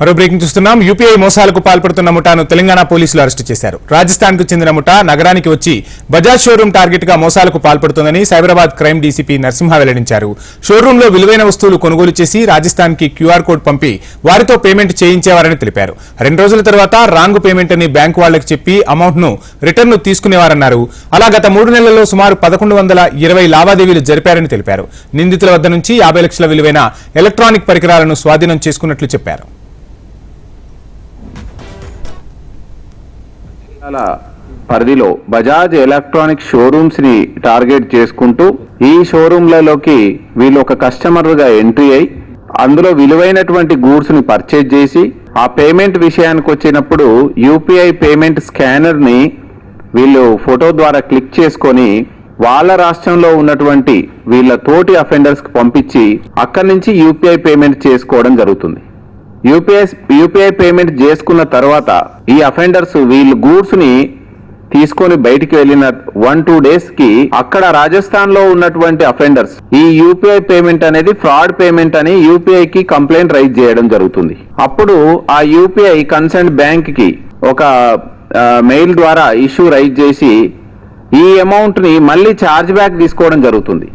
మరో బ్రేకింగ్ చూస్తున్నాం. యూపీఐ మోసాలకు పాల్పడుతున్న ముఠాను తెలంగాణ పోలీసులు అరెస్టు చేశారు. రాజస్థాన్కు చెందిన ముఠా నగరానికి వచ్చి బజాజ్ షోరూం టార్గెట్గా మోసాలకు పాల్పడుతోందని సైబరాబాద్ క్రైమ్ డీసీపీ నరసింహ వెల్లడించారు. షోరూంలో లో విలువైన వస్తువులు కొనుగోలు చేసి రాజస్థాన్కి క్యూఆర్ కోడ్ పంపి వారితో పేమెంట్ చేయించేవారని తెలిపారు. రెండు రోజుల తర్వాత రాంగ్ పేమెంట్ అని బ్యాంకు వాళ్ళకు చెప్పి అమౌంట్ను రిటర్న్ తీసుకునేవారన్నారు. అలా గత మూడు నెలల్లో సుమారు పదకొండు వందల ఇరవై లావాదేవీలు జరిపారని తెలిపారు. నిందితుల వద్ద నుంచి యాభై లక్షల విలువైన ఎలక్ట్రానిక్ పరికరాలను స్వాధీనం చేసుకున్నట్లు చెప్పారు. పరిధిలో బజాజ్ ఎలక్ట్రానిక్ షోరూమ్స్ని టార్గెట్ చేసుకుంటూ ఈ షోరూంలలోకి వీళ్ళు ఒక కస్టమర్గా ఎంట్రీ అయి అందులో విలువైనటువంటి గూడ్స్ని పర్చేజ్ చేసి ఆ పేమెంట్ విషయానికి వచ్చినప్పుడు యూపీఐ పేమెంట్ స్కానర్ని వీళ్ళు ఫోటో ద్వారా క్లిక్ చేసుకొని వాళ్ళ రాష్ట్రంలో ఉన్నటువంటి వీళ్ళ తోటి అఫెండర్స్కి పంపించి అక్కడి నుంచి యూపీఐ పేమెంట్ చేసుకోవడం జరుగుతుంది. యూపీఐ యూపీఐ పేమెంట్ చేసుకున్న తర్వాత ఈ అఫెండర్స్ వీళ్ళు గూడ్స్ని తీసుకొని బయటికి వెళ్ళిన వన్ టూ డేస్కి అక్కడ రాజస్థాన్లో ఉన్నటువంటి అఫెండర్స్ ఈ యూపీఐ పేమెంట్ అనేది ఫ్రాడ్ పేమెంట్ అని యూపీఐ కి కంప్లైంట్ రైజ్ చేయడం జరుగుతుంది. అప్పుడు ఆ యూపీఐ కన్సర్న్ బ్యాంక్కి ఒక మెయిల్ ద్వారా ఇష్యూ రైజ్ చేసి ఈ అమౌంట్ని మళ్ళీ ఛార్జ్ బ్యాక్ తీసుకోవడం జరుగుతుంది.